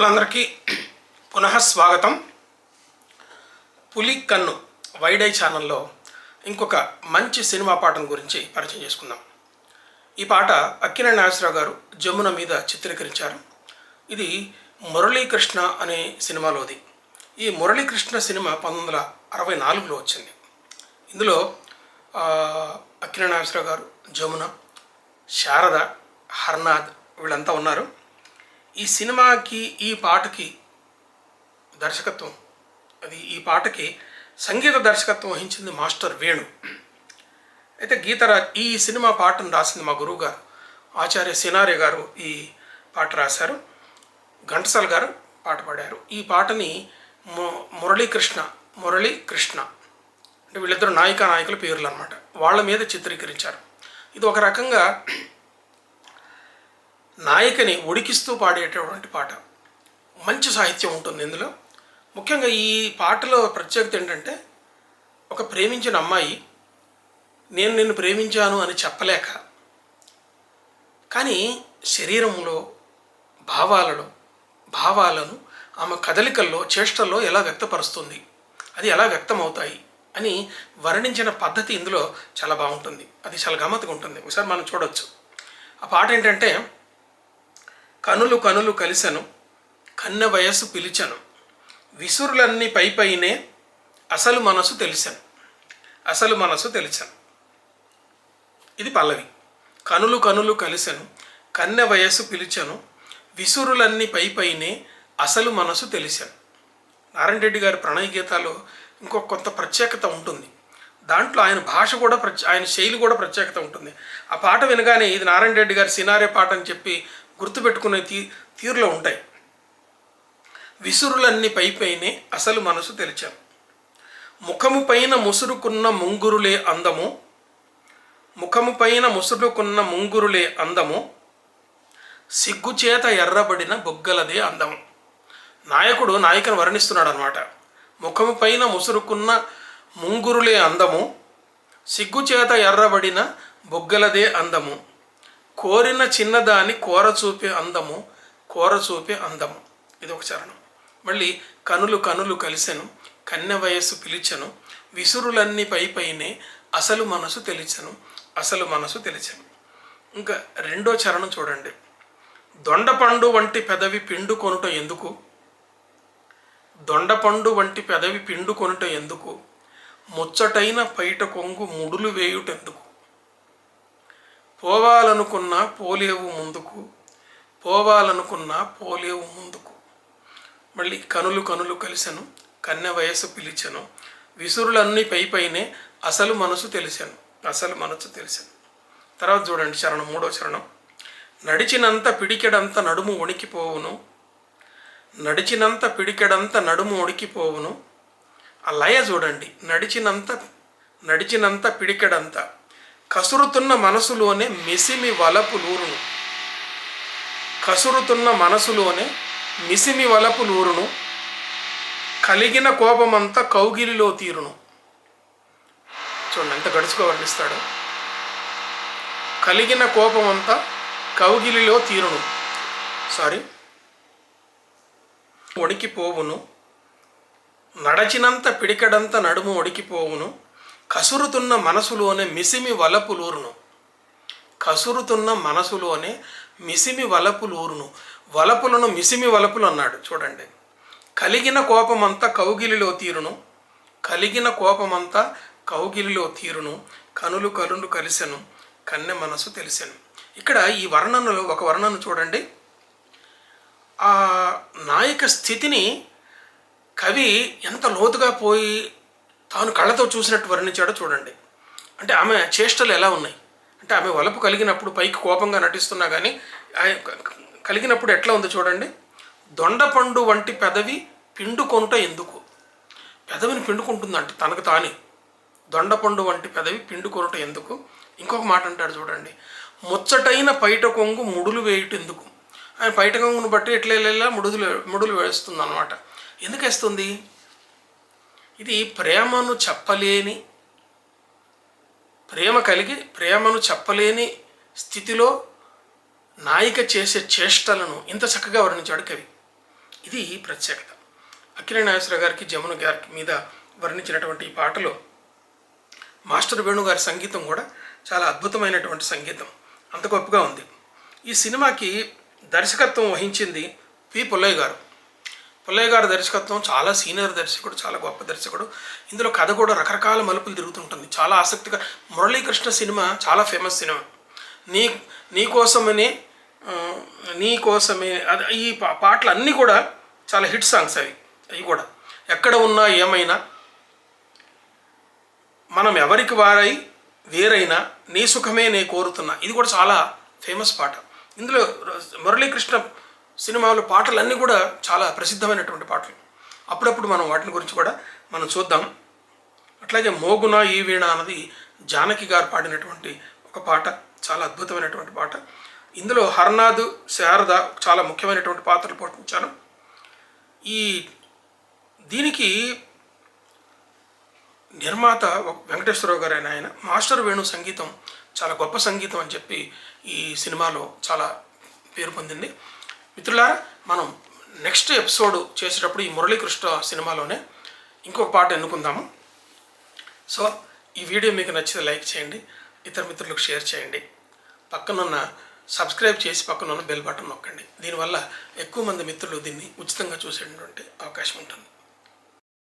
మిత్రులందరికీ పునః స్వాగతం. పులి కన్ను వైడై ఛానల్లో ఇంకొక మంచి సినిమా పాటను గురించి పరిచయం చేసుకుందాం. ఈ పాట అక్కిన నాగేశ్వరరావు గారు జమున మీద చిత్రీకరించారు. ఇది మురళీకృష్ణ అనే సినిమాలోది. ఈ మురళీకృష్ణ సినిమా పంతొమ్మిది వందల అరవై నాలుగులో వచ్చింది. ఇందులో అక్కిన నాగేశ్వరరావు గారు జమున శారద హర్నాథ్ వీళ్ళంతా ఉన్నారు. ఈ సినిమాకి ఈ పాటకి దర్శకత్వం అది ఈ పాటకి సంగీత దర్శకత్వం వహించింది మాస్టర్ వేణు. అయితే గీతరా ఈ సినిమా పాటను రాసింది మా గురువు గారు ఆచార్య సినారే గారు ఈ పాట రాశారు. ఘంటసాల గారు పాట పాడారు. ఈ పాటని ము మురళీకృష్ణ మురళీ కృష్ణ అంటే వీళ్ళిద్దరు నాయిక నాయకుల పేర్లు అనమాట వాళ్ళ మీద చిత్రీకరించారు. ఇది ఒక రకంగా నాయకని ఉడికిస్తూ పాడేటటువంటి పాట. మంచి సాహిత్యం ఉంటుంది ఇందులో. ముఖ్యంగా ఈ పాటలో ప్రత్యేకత ఏంటంటే ఒక ప్రేమించిన అమ్మాయి నేను నిన్ను ప్రేమించాను అని చెప్పలేక కానీ శరీరంలో భావాలలో భావాలను ఆమె కదలికల్లో చేష్టల్లో ఎలా వ్యక్తపరుస్తుంది అది ఎలా వ్యక్తమవుతాయి అని వర్ణించిన పద్ధతి ఇందులో చాలా బాగుంటుంది. అది చాలా గమ్మత్తుగా ఉంటుంది. ఒకసారి మనం చూడవచ్చు ఆ పాట ఏంటంటే కనులు కనులు కలిసను కన్నె వయస్సు పిలిచను. విసురులన్నీ పై పైనే అసలు మనసు తెలిసను. అసలు మనసు తెలిసను. ఇది పల్లవి. కనులు కనులు కలిసను కన్నె వయస్సు పిలిచను విసురులన్నీ పై పైనే అసలు మనసు తెలిసెను. నారాయణ రెడ్డి గారి ప్రణయ గీతాలు ఇంకొక కొంత ప్రత్యేకత ఉంటుంది. దాంట్లో ఆయన భాష కూడా ప్రత్యే ఆయన శైలి కూడా ప్రత్యేకత ఉంటుంది. ఆ పాట వినగానే ఇది నారాయణ రెడ్డి గారి సినారే పాట అని చెప్పి గుర్తుపెట్టుకునే తీ తీరులో ఉంటాయి. విసురులన్నీ పైపైనే అసలు మనసు తెలిచాం ముఖము పైన ముసురుకున్న ముంగురులే అందము ముఖము పైన ముసురుకున్న ముంగురులే అందము సిగ్గుచేత ఎర్రబడిన బొగ్గలదే అందము. నాయకుడు నాయకుని వర్ణిస్తున్నాడు అనమాట ముఖము పైన ముసురుకున్న ముంగురులే అందము సిగ్గుచేత ఎర్రబడిన బొగ్గలదే అందము. కోరిన చిన్నదాని కోర చూపే అందము కోర చూపే అందము. ఇది ఒక చరణం. మళ్ళీ కనులు కనులు కలిసెను కన్నె వయస్సు పిలిచెను విసురులన్నీ పై పైనే అసలు మనసు తెలిచెను అసలు మనసు తెలిచెను. ఇంకా రెండో చరణం చూడండి. దొండపండు వంటి పెదవి పిండు కొనుట ఎందుకు? దొండపండు వంటి పెదవి పిండు కొనుట ఎందుకు? ముచ్చటైన పైట కొంగు ముడులు వేయుటెందుకు? పోవాలనుకున్నా పోలేవు ముందుకు. పోవాలనుకున్నా పోలేవు ముందుకు. మళ్ళీ కనులు కనులు కలిసెను కన్నె వయస్సు పిలిచెను విసురులన్నీ పై పైనే అసలు మనసు తెలిసాను అసలు మనసు తెలిసాను. తర్వాత చూడండి చరణం మూడో చరణం. నడిచినంత పిడికెడంత నడుము ఉణికిపోవును నడిచినంత పిడికెడంత నడుము ఉడికిపోవును ఆ లయ చూడండి నడిచినంత నడిచినంత పిడికెడంత. కసురుతున్న మనసులోనే మిసిమి వలపులూరును కసురుతున్న మనసులోనే మిసిమి వలపులూరును కలిగిన కోపమంతా కౌగిలిలో తీరును. చూడండి ఎంత గడుచుకో వర్ణిస్తాడు. కలిగిన కోపమంతా కౌగిలిలో తీరును. సారీ ఒడికిపోవును. నడచినంత పిడికడంత నడుము ఒడికిపోవును. కసురుతున్న మనసులోనే మిసిమి వలపులూరును కసురుతున్న మనసులోనే మిసిమి వలపులూరును వలపులను మిసిమి వలపులు అన్నాడు చూడండి. కలిగిన కోపమంతా కౌగిలిలో తీరును. కలిగిన కోపమంతా కౌగిలిలో తీరును. కనులు కనులు కలిసెను. కన్నె మనసు తెలిసెను. ఇక్కడ ఈ వర్ణనలో ఒక వర్ణన చూడండి. ఆ నాయక స్థితిని కవి ఎంత లోతుగా పోయి తాను కళ్ళతో చూసినట్టు వర్ణించాడో చూడండి. అంటే ఆమె చేష్టలు ఎలా ఉన్నాయి? అంటే ఆమె వలపు కలిగినప్పుడు పైకి కోపంగా నటిస్తున్నా కానీ ఆయన కలిగినప్పుడు ఎట్లా ఉందో చూడండి? దొండపండు వంటి పెదవి పిండుకొనుట ఎందుకు? పెదవిని పిండుకుంటుందంట తనకు తానే. దొండపండు వంటి పెదవి పిండుకొనుట ఎందుకు? ఇంకొక మాట అంటాడు చూడండి. ముచ్చటైన పైట కొంగు ముడులు వేయుట ఎందుకు? ఆయన పైట కొంగును బట్టి ఎట్లా ముడులు ముడులు వేస్తుంది అనమాట ఎందుకు వేస్తుంది? ఇది ప్రేమను చెప్పలేని ప్రేమ కలిగి ప్రేమను చెప్పలేని స్థితిలో నాయిక చేసే చేష్టలను ఇంత చక్కగా వర్ణించాడు కవి. ఇది ప్రత్యేకత. అఖిల నాగేశ్వర గారికి జమున గారికి మీద వర్ణించినటువంటి ఈ పాటలో మాస్టర్ వేణు గారి సంగీతం కూడా చాలా అద్భుతమైనటువంటి సంగీతం. అంత గొప్పగా ఉంది. ఈ సినిమాకి దర్శకత్వం వహించింది పి. పుల్లయ్య గారు. పుల్లయ్య గారి దర్శకత్వం చాలా సీనియర్ దర్శకుడు చాలా గొప్ప దర్శకుడు. ఇందులో కథ కూడా రకరకాల మలుపులు తిరుగుతుంటుంది. చాలా ఆసక్తిగా మురళీకృష్ణ సినిమా చాలా ఫేమస్ సినిమా. నీ నీ కోసమని నీ కోసమే అది ఈ పా- పాటలు అన్నీ కూడా చాలా హిట్ సాంగ్స్ అవి. అవి కూడా. ఎక్కడ ఉన్నా ఏమైనా మనం ఎవరికి వారై వేరైనా నీ సుఖమే నే కోరుతున్నా. ఇది కూడా చాలా ఫేమస్ పాట. ఇందులో మురళీకృష్ణ సినిమాలో పాటలన్నీ కూడా చాలా ప్రసిద్ధమైనటువంటి పాటలు. అప్పుడప్పుడు మనం వాటిని గురించి కూడా మనం చూద్దాం. అట్లాగే మోగున ఈ వీణ అన్నది జానకి గారు పాడినటువంటి ఒక పాట చాలా అద్భుతమైనటువంటి పాట. ఇందులో హర్నాథ్ శారద చాలా ముఖ్యమైనటువంటి పాత్రలు పోషించారు. ఈ దీనికి నిర్మాత ఒక వెంకటేశ్వరరావు గారు ఆయన మాస్టర్ వేణు సంగీతం చాలా గొప్ప సంగీతం అని చెప్పి ఈ సినిమాలో చాలా పేరు పొందింది. మిత్రులారా మనం నెక్స్ట్ ఎపిసోడ్ చేసేటప్పుడు ఈ మురళీకృష్ణ సినిమాలోనే ఇంకొక పాట ఎన్నుకుందాము. సో ఈ వీడియో మీకు నచ్చితే లైక్ చేయండి ఇతర మిత్రులకు షేర్ చేయండి. పక్కనున్న సబ్స్క్రైబ్ చేసి పక్కనున్న బెల్ బటన్ నొక్కండి. దీనివల్ల ఎక్కువ మంది మిత్రులు దీన్ని ఉచితంగా చూసేటువంటి అవకాశం ఉంటుంది.